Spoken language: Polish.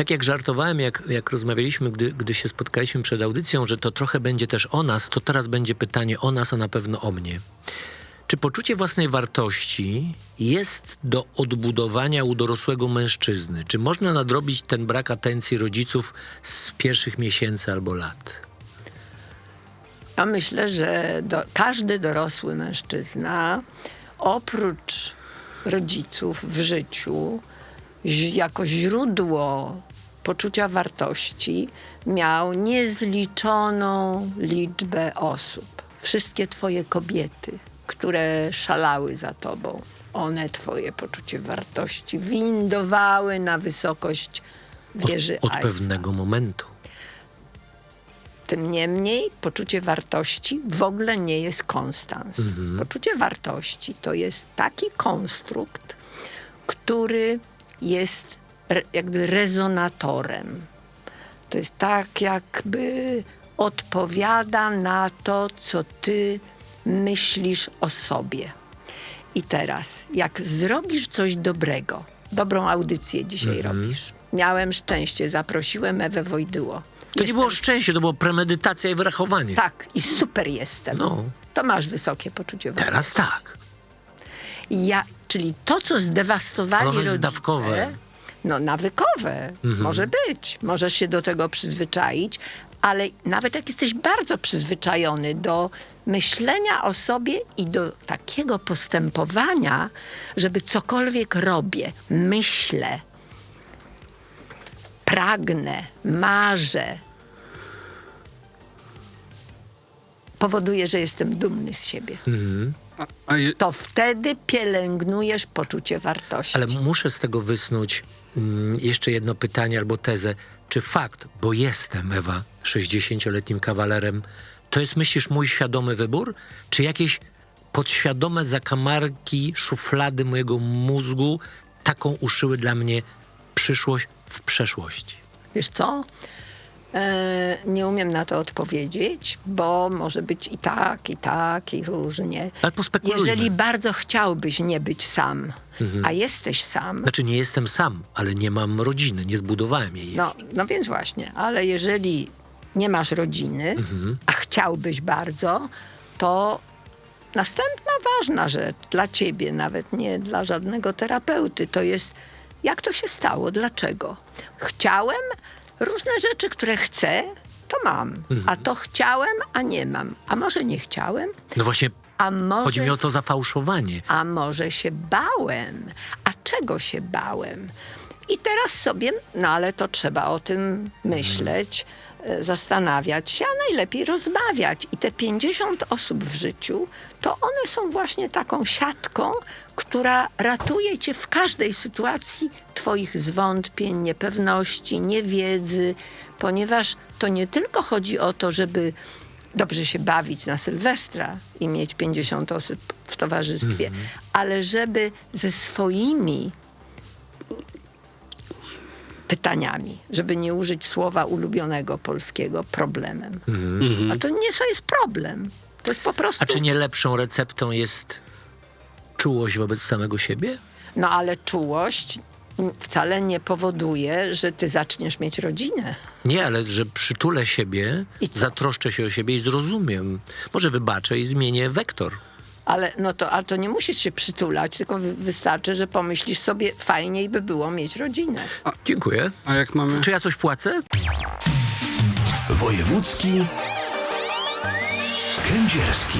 tak jak żartowałem, jak, jak rozmawialiśmy, gdy, gdy się spotkaliśmy przed audycją, że to trochę będzie też o nas, to teraz będzie pytanie o nas, a na pewno o mnie. Czy poczucie własnej wartości jest do odbudowania u dorosłego mężczyzny? Czy można nadrobić ten brak atencji rodziców z pierwszych miesięcy albo lat? Ja myślę, że do, każdy dorosły mężczyzna, oprócz rodziców w życiu, jako źródło poczucia wartości, miał niezliczoną liczbę osób. Wszystkie twoje kobiety, które szalały za tobą, one twoje poczucie wartości windowały na wysokość wieży Od, od pewnego momentu. Tym niemniej poczucie wartości w ogóle nie jest konstans. Poczucie wartości to jest taki konstrukt, który jest jakby rezonatorem. To jest tak, jakby odpowiada na to, co ty myślisz o sobie. I teraz, jak zrobisz coś dobrego, dobrą audycję dzisiaj robisz. Miałem szczęście, zaprosiłem Ewę Wojdyło. To nie było szczęście, to było premedytacja i wyrachowanie. Tak, i super jestem. No. To masz wysokie poczucie wartości. Teraz tak. Ja, czyli to, co zdewastowali rodzice, zdawkowe. No nawykowe. Mhm. Może być. Możesz się do tego przyzwyczaić, ale nawet jak jesteś bardzo przyzwyczajony do myślenia o sobie i do takiego postępowania, żeby cokolwiek robię, myślę, pragnę, marzę, powoduje, że jestem dumny z siebie. A, a je, To wtedy pielęgnujesz poczucie wartości. Ale muszę z tego wysnuć jeszcze jedno pytanie albo tezę. Czy fakt, bo jestem, Ewa, 60-letnim kawalerem, to jest, myślisz, mój świadomy wybór? Czy jakieś podświadome zakamarki, szuflady mojego mózgu taką uszyły dla mnie przyszłość w przeszłości? Wiesz co? E, nie umiem na to odpowiedzieć, bo może być i tak, i tak, i różnie. Ale. Jeżeli bardzo chciałbyś nie być sam, a jesteś sam, Znaczy, nie jestem sam, ale nie mam rodziny, nie zbudowałem jej. no, no więc właśnie, ale jeżeli nie masz rodziny, a chciałbyś bardzo, to następna ważna rzecz dla ciebie, nawet nie dla żadnego terapeuty, to jest jak to się stało, dlaczego. Chciałem różne rzeczy, które chcę, to mam, a to chciałem, a nie mam. A może nie chciałem, No właśnie, a może... chodzi mi o to zafałszowanie. A może się bałem? A czego się bałem? I teraz sobie, no ale to trzeba o tym myśleć, e, zastanawiać się, a najlepiej rozmawiać. I te 50 osób w życiu, to one są właśnie taką siatką, która ratuje cię w każdej sytuacji twoich zwątpień, niepewności, niewiedzy, ponieważ to nie tylko chodzi o to, żeby dobrze się bawić na Sylwestra i mieć 50 osób w towarzystwie, ale żeby ze swoimi pytaniami, żeby nie użyć słowa ulubionego polskiego, problemem. A to nie to jest problem. To jest po prostu. A czy nie lepszą receptą jest czułość wobec samego siebie? No ale czułość wcale nie powoduje, że ty zaczniesz mieć rodzinę. Nie, ale że przytulę siebie, co? zatroszczę się o siebie i zrozumiem. Może wybaczę i zmienię wektor. Ale no to, ale to nie musisz się przytulać, tylko wy, wystarczy, że pomyślisz sobie, fajniej by było mieć rodzinę. Dziękuję. a jak mamy... Czy ja coś płacę? Wojewódzki Kędzierski.